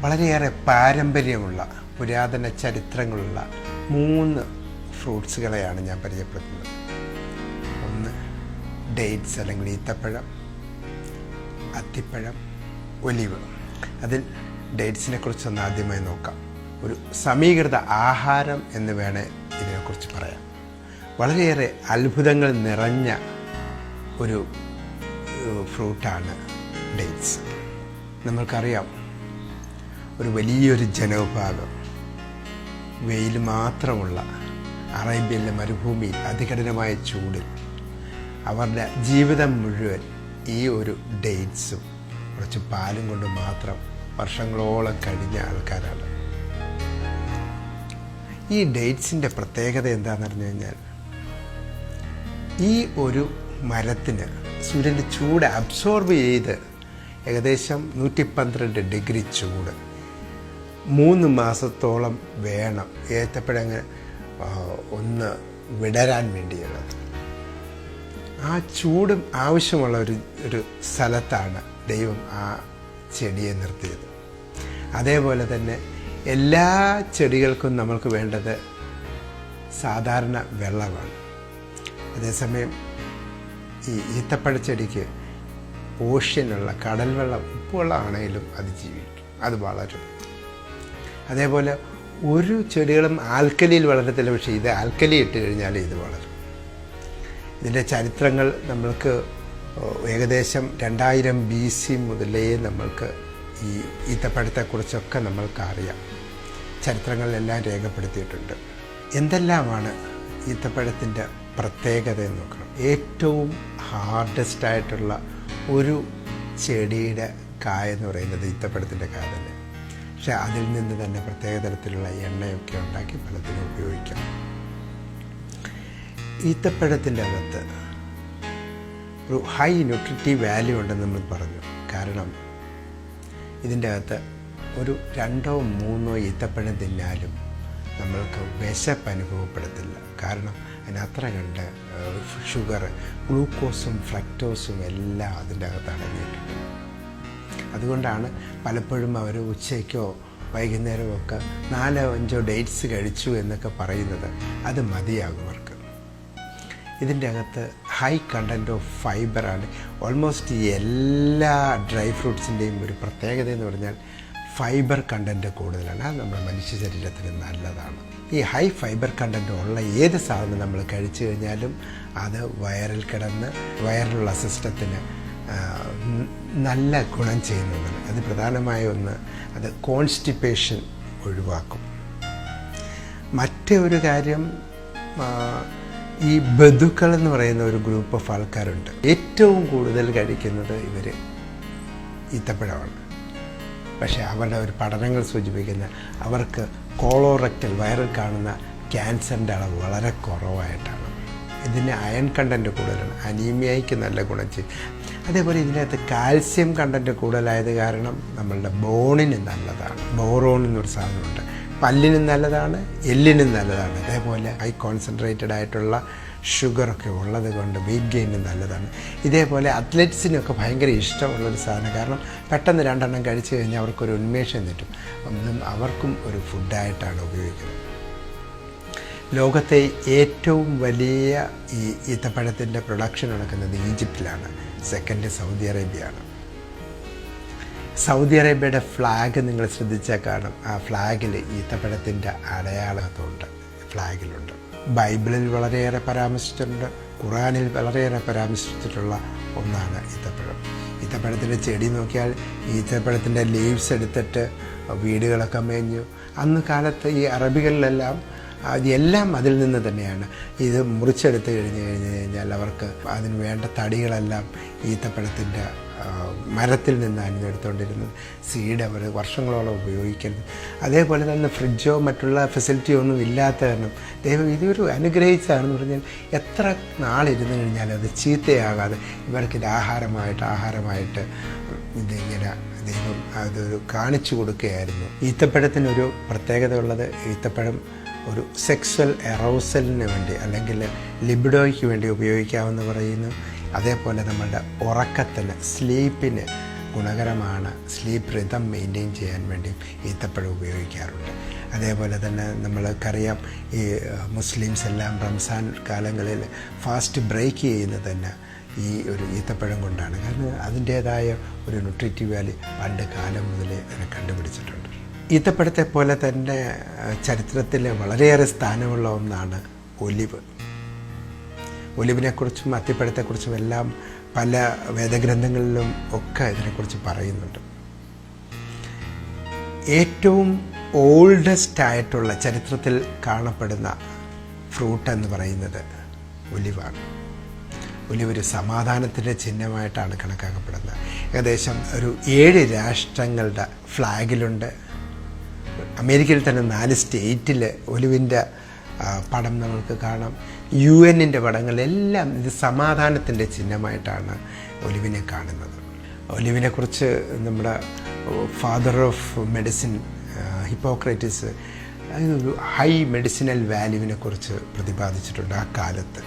വളരെയേറെ പാരമ്പര്യമുള്ള പുരാതന ചരിത്രങ്ങളുള്ള മൂന്ന് ഫ്രൂട്ട്സുകളെയാണ് ഞാൻ പരിചയപ്പെടുത്തുന്നത്. ഒന്ന് ഡേറ്റ്സ് അല്ലെങ്കിൽ ഈത്തപ്പഴം അത്തിപ്പഴം ഒലിവ്. അതിൽ ഡേറ്റ്സിനെ കുറിച്ചൊന്ന് ആദ്യമായി നോക്കാം. ഒരു സമീകൃത ആഹാരം എന്ന് വേണേ ഇതിനെക്കുറിച്ച് പറയാം. വളരെയേറെ അത്ഭുതങ്ങൾ നിറഞ്ഞ ഒരു ഫ്രൂട്ടാണ് ഡേറ്റ്സ്. നമ്മൾക്കറിയാം ഒരു വലിയൊരു ജനവിഭാഗം. വെയിൽ മാത്രമുള്ള അറേബ്യയിലെ മരുഭൂമിയിൽ അതികഠിനമായ ചൂടിൽ അവരുടെ ജീവിതം മുഴുവൻ ഈ ഒരു ഡേറ്റ്സും കുറച്ച് പാലും കൊണ്ട് മാത്രം വർഷങ്ങളോളം കഴിഞ്ഞ ആൾക്കാരാണ്. ഈ ഡേറ്റ്സിന്റെ പ്രത്യേകത എന്താണെന്ന് പറഞ്ഞു കഴിഞ്ഞാൽ ഈ ഒരു മരത്തിന് സൂര്യന്റെ ചൂട് അബ്സോർബ് ചെയ്ത് ഏകദേശം നൂറ്റി പന്ത്രണ്ട് ഡിഗ്രി ചൂട്. മൂന്ന് മാസത്തോളം വേണം ഏത്തപ്പഴങ്ങ് ഒന്ന് വിടരാൻ വേണ്ടിയുള്ളത് ആ ചൂടും ആവശ്യമുള്ള ഒരു ഒരു സ്ഥലത്താണ് ദൈവം ആ ചെടിയെ നിർത്തിയത്. അതേപോലെ തന്നെ എല്ലാ ചെടികൾക്കും നമ്മൾക്ക് വേണ്ടത് സാധാരണ വെള്ളമാണ്. അതേസമയം ഈ ഈത്തപ്പഴ ചെടിക്ക് ഓഷ്യനുള്ള കടൽ വെള്ളം ഉപ്പുവെള്ളമാണെങ്കിലും അത് ജീവിക്കും. അത് വളരും. അതേപോലെ ഒരു ചെടികളും ആൽക്കലിയിൽ വളരത്തില്ല പക്ഷേ ഇത് ആൽക്കലി ഇട്ട് കഴിഞ്ഞാൽ ഇത് വളരും. ഇതിന്റെ ചരിത്രങ്ങൾ നമ്മൾക്ക് ഏകദേശം രണ്ടായിരം ബി സി മുതലേ നമ്മൾക്ക് ഈ ഈത്തപ്പഴത്തെക്കുറിച്ചൊക്കെ നമ്മൾക്കറിയാം. ചരിത്രങ്ങളിലെല്ലാം രേഖപ്പെടുത്തിയിട്ടുണ്ട്. എന്തെല്ലാമാണ് ഈത്തപ്പഴത്തിന്റെ പ്രത്യേകത എന്ന് നോക്കണം. ഏറ്റവും ഹാർഡസ്റ്റ് ആയിട്ടുള്ള ഒരു ചെടിയുടെ കായ എന്ന് പറയുന്നത് ഈത്തപ്പഴത്തിന്റെ കായ തന്നെ പക്ഷെ അതിൽ നിന്ന് തന്നെ പ്രത്യേക തരത്തിലുള്ള എണ്ണയൊക്കെ ഉണ്ടാക്കി പലതിനും ഉപയോഗിക്കാം. ഈത്തപ്പഴത്തിന്റെ അകത്ത് ഒരു ഹൈ ന്യൂട്രിറ്റീവ് വാല്യൂ ഉണ്ടെന്ന് നമ്മൾ പറഞ്ഞു. കാരണം ഇതിന്റെ അകത്ത് ഒരു രണ്ടോ മൂന്നോ ഈത്തപ്പഴം തിന്നാലും നമ്മൾക്ക് വിശപ്പ് അനുഭവപ്പെടത്തില്ല. കാരണം അതിനത്ര കണ്ട് ഷുഗർ ഗ്ലൂക്കോസും ഫ്ലക്ടോസും എല്ലാം അതിന്റെ അകത്ത് അടങ്ങിയിട്ടുണ്ട്. അതുകൊണ്ടാണ് പലപ്പോഴും അവർ ഉച്ചയ്ക്കോ വൈകുന്നേരമോ ഒക്കെ നാലോ അഞ്ചോ ഡേറ്റ്സ് കഴിച്ചു എന്നൊക്കെ പറയുന്നത്. അത് മതിയാകും അവർക്ക്. ഇതിന്റെ അകത്ത് ഹൈ കണ്ടന്റ് ഓഫ് ഫൈബറാണ് ഓൾമോസ്റ്റ് എല്ലാ ഡ്രൈ ഫ്രൂട്ട്സിന്റെയും ഒരു പ്രത്യേകത എന്ന് പറഞ്ഞാൽ ഫൈബർ കണ്ടന്റ് കൂടുതലാണ്. അത് നമ്മുടെ മനുഷ്യ ശരീരത്തിന് നല്ലതാണ്. ഈ ഹൈ ഫൈബർ കണ്ടന്റ് ഉള്ള ഏത് സാധനം നമ്മൾ കഴിച്ചു കഴിഞ്ഞാലും അത് വയറിൽ കിടന്ന് വയറിലുള്ള സിസ്റ്റത്തിന് നല്ല ഗുണം ചെയ്യുന്നതാണ് അത് പ്രധാനമായ ഒന്ന് അത് കോൺസ്റ്റിപ്പേഷൻ ഒഴിവാക്കും. മറ്റേ ഒരു കാര്യം ഈ ബന്ധുക്കൾ എന്ന് പറയുന്ന ഒരു ഗ്രൂപ്പ് ഓഫ് ആൾക്കാരുണ്ട്. ഏറ്റവും കൂടുതൽ കഴിക്കുന്നത് ഇവർ ഈത്തപ്പഴമാണ്. പക്ഷേ അവരുടെ ഒരു പഠനങ്ങൾ സൂചിപ്പിക്കുന്ന അവർക്ക് കോളോറക്റ്റൽ വയറിൽ കാണുന്ന ക്യാൻസറിന്റെ അളവ് വളരെ കുറവായിട്ടാണ്. ഇതിന് അയൺ കണ്ടന്റ് കൂടുതലാണ്. അനീമിയയ്ക്ക് നല്ല ഗുണം ചെയ്യും. അതേപോലെ ഇതിനകത്ത് കാൽസ്യം കണ്ടന്റ് കൂടുതലായത് കാരണം നമ്മളുടെ ബോണിന് നല്ലതാണ്. ബോറോൺ എന്നൊരു സാധനമുണ്ട്. പല്ലിനും നല്ലതാണ് എല്ലിനും നല്ലതാണ്. അതേപോലെ ഹൈ കോൺസെൻട്രേറ്റഡ് ആയിട്ടുള്ള ഷുഗറൊക്കെ ഉള്ളത് കൊണ്ട് വെയിറ്റ് ഗെയിനും നല്ലതാണ്. ഇതേപോലെ അത്ലറ്റ്സിനൊക്കെ ഭയങ്കര ഇഷ്ടമുള്ളൊരു സാധനം. കാരണം പെട്ടെന്ന് രണ്ടെണ്ണം കഴിച്ചു കഴിഞ്ഞാൽ അവർക്കൊരു ഉന്മേഷം കിട്ടും. ഒന്നും അവർക്കും ഒരു ഫുഡായിട്ടാണ് ഉപയോഗിക്കുന്നത്. ലോകത്തെ ഏറ്റവും വലിയ ഈ ഈത്തപ്പഴത്തിന്റെ പ്രൊഡക്ഷൻ നടക്കുന്നത് ഈജിപ്തിലാണ്. സെക്കൻഡ് സൗദി അറേബ്യയാണ്. സൗദി അറേബ്യയുടെ ഫ്ലാഗ് നിങ്ങൾ ശ്രദ്ധിച്ചാൽ കാണും. ആ ഫ്ലാഗിൽ ഈത്തപ്പഴത്തിന്റെ അടയാളത്തുണ്ട് ഫ്ലാഗിലുണ്ട് ബൈബിളിൽ വളരെയേറെ പരാമർശിച്ചിട്ടുണ്ട്. ഖുറാനിൽ വളരെയേറെ പരാമർശിച്ചിട്ടുള്ള ഒന്നാണ് ഈത്തപ്പഴം. ഈത്തപ്പഴത്തിന്റെ ചെടി നോക്കിയാൽ ഈത്തപ്പഴത്തിന്റെ ലീവ്സ് എടുത്തിട്ട് വീടുകളൊക്കെ മേഞ്ഞു. അന്ന് കാലത്ത് ഈ അറബികളിലെല്ലാം അതെല്ലാം അതിൽ നിന്ന് തന്നെയാണ്. ഇത് മുറിച്ചെടുത്ത് കഴിഞ്ഞ് കഴിഞ്ഞ് കഴിഞ്ഞാൽ അവർക്ക് അതിന് വേണ്ട തടികളെല്ലാം ഈത്തപ്പഴത്തിന്റെ മരത്തിൽ നിന്നാണ് എടുത്തുകൊണ്ടിരുന്നത് സീഡ് അവർ വർഷങ്ങളോളം ഉപയോഗിക്കരുത്. അതേപോലെ തന്നെ ഫ്രിഡ്ജോ മറ്റുള്ള ഫെസിലിറ്റിയോ ഒന്നും ഇല്ലാത്ത കാരണം ദൈവം ഇതൊരു അനുഗ്രഹിച്ചതാണെന്ന് പറഞ്ഞാൽ എത്ര നാളിരുന്ന് കഴിഞ്ഞാൽ അത് ചീത്തയാകാതെ ഇവർക്കിത് ആഹാരമായിട്ട് ആഹാരമായിട്ട് ഇതിങ്ങനെ ദൈവം അതൊരു കാണിച്ചു കൊടുക്കുകയായിരുന്നു. ഈത്തപ്പഴത്തിനൊരു പ്രത്യേകത ഉള്ളത് ഈത്തപ്പഴം ഒരു സെക്സ്വൽ എറോസലിന് വേണ്ടി അല്ലെങ്കിൽ ലിബിഡോയ്ക്ക് വേണ്ടി ഉപയോഗിക്കാമെന്ന് പറയുന്നു. അതേപോലെ നമ്മളുടെ ഉറക്കത്തിന് സ്ലീപ്പിന് ഗുണകരമാണ് സ്ലീപ്പ് റിതം മെയിന്റെയിൻ ചെയ്യാൻ വേണ്ടി ഈത്തപ്പഴം ഉപയോഗിക്കാറുണ്ട്. അതേപോലെ തന്നെ നമ്മൾക്കറിയാം ഈ മുസ്ലിംസ് എല്ലാം റംസാൻ കാലങ്ങളിൽ ഫാസ്റ്റ് ബ്രേക്ക് ചെയ്യുന്നത് തന്നെ ഈ ഒരു ഈത്തപ്പഴം കൊണ്ടാണ്. കാരണം അതിന്റേതായ ഒരു ന്യൂട്രിറ്റീവ് വാല്യൂ പണ്ട് കാലം മുതലേ അതിനെ കണ്ടുപിടിച്ചിട്ടുണ്ട്. ഈത്തപ്പഴത്തെ പോലെ തന്നെ ചരിത്രത്തിൽ വളരെയേറെ സ്ഥാനമുള്ള ഒന്നാണ് ഒലിവ്. ഒലിവിനെക്കുറിച്ചും അത്തിപ്പഴത്തെക്കുറിച്ചും എല്ലാം പല വേദഗ്രന്ഥങ്ങളിലും ഒക്കെ ഇതിനെക്കുറിച്ച് പറയുന്നുണ്ട്. ഏറ്റവും ഓൾഡസ്റ്റ് ആയിട്ടുള്ള ചരിത്രത്തിൽ കാണപ്പെടുന്ന ഫ്രൂട്ട് എന്ന് പറയുന്നത് ഒലിവാണ്. ഒലിവ് ഒരു സമാധാനത്തിന്റെ ചിഹ്നമായിട്ടാണ് കണക്കാക്കപ്പെടുന്നത്. ഏകദേശം ഒരു ഏഴ് രാഷ്ട്രങ്ങളുടെ ഫ്ലാഗിലുണ്ട് അമേരിക്കയിൽ തന്നെ നാല് സ്റ്റേറ്റിൽ ഒലിവിന്റെ പടം നമുക്ക് കാണാം. യു എന്നിന്റെ പടങ്ങളെല്ലാം ഇത് സമാധാനത്തിന്റെ ചിഹ്നമായിട്ടാണ് ഒലിവിനെ കാണുന്നത്. ഒലിവിനെക്കുറിച്ച് നമ്മുടെ father of medicine Hippocrates high medicinal വാല്യൂവിനെ കുറിച്ച് പ്രതിപാദിച്ചിട്ടുണ്ട് ആ കാലത്ത്.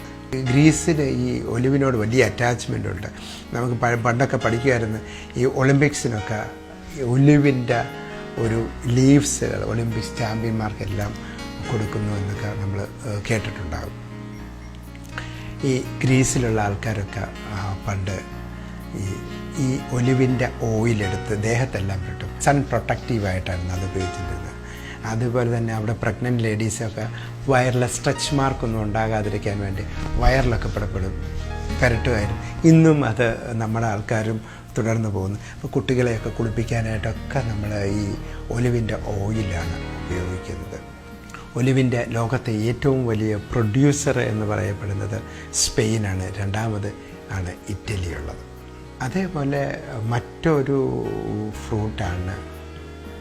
ഗ്രീസിന് ഈ ഒലിവിനോട് വലിയ അറ്റാച്ച്മെന്റ് ഉണ്ട്. നമുക്ക് പണ്ടൊക്കെ പഠിക്കുമായിരുന്നു ഈ ഒളിമ്പിക്സിനൊക്കെ ഒലിവിന്റെ ഒരു ലീവ്സുകൾ ഒളിമ്പിക്സ് ചാമ്പ്യന്മാർക്കെല്ലാം കൊടുക്കുന്നു എന്നൊക്കെ നമ്മൾ കേട്ടിട്ടുണ്ടാകും. ഈ ഗ്രീസിലുള്ള ആൾക്കാരൊക്കെ പണ്ട് ഈ ഈ ഒലിവിന്റെ ഓയിലെടുത്ത് ദേഹത്തെല്ലാം കിട്ടും സൺ പ്രൊട്ടക്റ്റീവായിട്ടായിരുന്നു അത് ഉപയോഗിച്ചിരുന്നത്. അതുപോലെ തന്നെ അവിടെ പ്രഗ്നന്റ് ലേഡീസൊക്കെ വയറിലെ സ്ട്രെച്ച് മാർക്കൊന്നും ഉണ്ടാകാതിരിക്കാൻ വേണ്ടി വയറിലൊക്കെ പുറപ്പെടും പുരട്ടുമായിരുന്നു. ഇന്നും അത് നമ്മുടെ ആൾക്കാരും തുടർന്ന് പോകുന്നു. അപ്പോൾ കുട്ടികളെയൊക്കെ കുളിപ്പിക്കാനായിട്ടൊക്കെ നമ്മൾ ഈ ഒലിവിന്റെ ഓയിലാണ് ഉപയോഗിക്കുന്നത്. ഒലിവിന്റെ ലോകത്തെ ഏറ്റവും വലിയ പ്രൊഡ്യൂസർ എന്ന് പറയപ്പെടുന്നത് സ്പെയിനാണ്. രണ്ടാമത് ആണ് ഇറ്റലിയുള്ളത്. അതേപോലെ മറ്റൊരു ഫ്രൂട്ടാണ്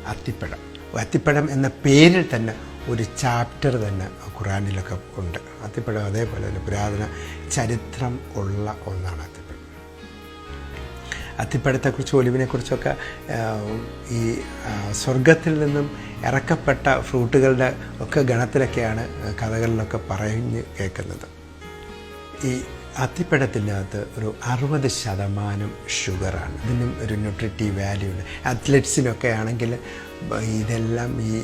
അത്തിപ്പഴം. അത്തിപ്പഴം എന്ന പേരിൽ തന്നെ ഒരു ചാപ്റ്റർ തന്നെ ഖുറാനിലൊക്കെ ഉണ്ട്. അത്തിപ്പഴം അതേപോലെ തന്നെ പുരാതന ചരിത്രം ഉള്ള ഒന്നാണ് അത്തിപ്പഴം. അത്തിപ്പഴത്തെക്കുറിച്ച് ഒലിവിനെക്കുറിച്ചൊക്കെ ഈ സ്വർഗത്തിൽ നിന്നും ഇറക്കപ്പെട്ട ഫ്രൂട്ടുകളുടെ ഒക്കെ ഗണത്തിലൊക്കെയാണ് കഥകളിലൊക്കെ പറഞ്ഞ് കേൾക്കുന്നത്. ഈ അത്തിപ്പഴത്തിനകത്ത് ഒരു അറുപത് ശതമാനം ഷുഗറാണ്. ഇതിനും ഒരു ന്യൂട്രിറ്റീവ് വാല്യൂ ഉണ്ട് അത്ലറ്റ്സിനൊക്കെ ആണെങ്കിൽ ഇതെല്ലാം ഈ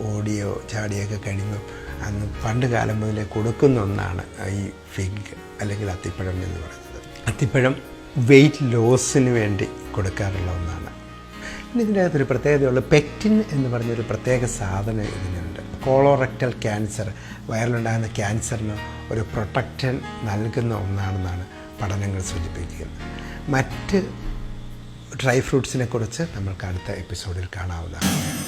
ഓടിയോ ചാടിയൊക്കെ കഴിഞ്ഞു അന്ന് പണ്ട് കാലം മുതലേ കൊടുക്കുന്ന ഒന്നാണ് ഈ ഫിഗ് അല്ലെങ്കിൽ അത്തിപ്പഴം എന്ന് പറയുന്നത്. അത്തിപ്പഴം വെയിറ്റ് ലോസിന് വേണ്ടി കൊടുക്കാറുള്ള ഒന്നാണ്. ഇതിന്റെ അകത്തൊരു പ്രത്യേകതയുള്ള പെക്റ്റിൻ എന്ന് പറഞ്ഞൊരു പ്രത്യേക സാധനം ഇതിനുണ്ട്. കോളോറക്ടൽ ക്യാൻസർ വയറിലുണ്ടാകുന്ന ക്യാൻസറിന് ഒരു പ്രൊട്ടക്ഷൻ നൽകുന്ന ഒന്നാണെന്നാണ് പഠനങ്ങൾ സൂചിപ്പിക്കുന്നത്. മറ്റ് ഡ്രൈ ഫ്രൂട്ട്സിനെ കുറിച്ച് നമ്മൾക്ക് അടുത്ത എപ്പിസോഡിൽ കാണാവുന്നതാണ്.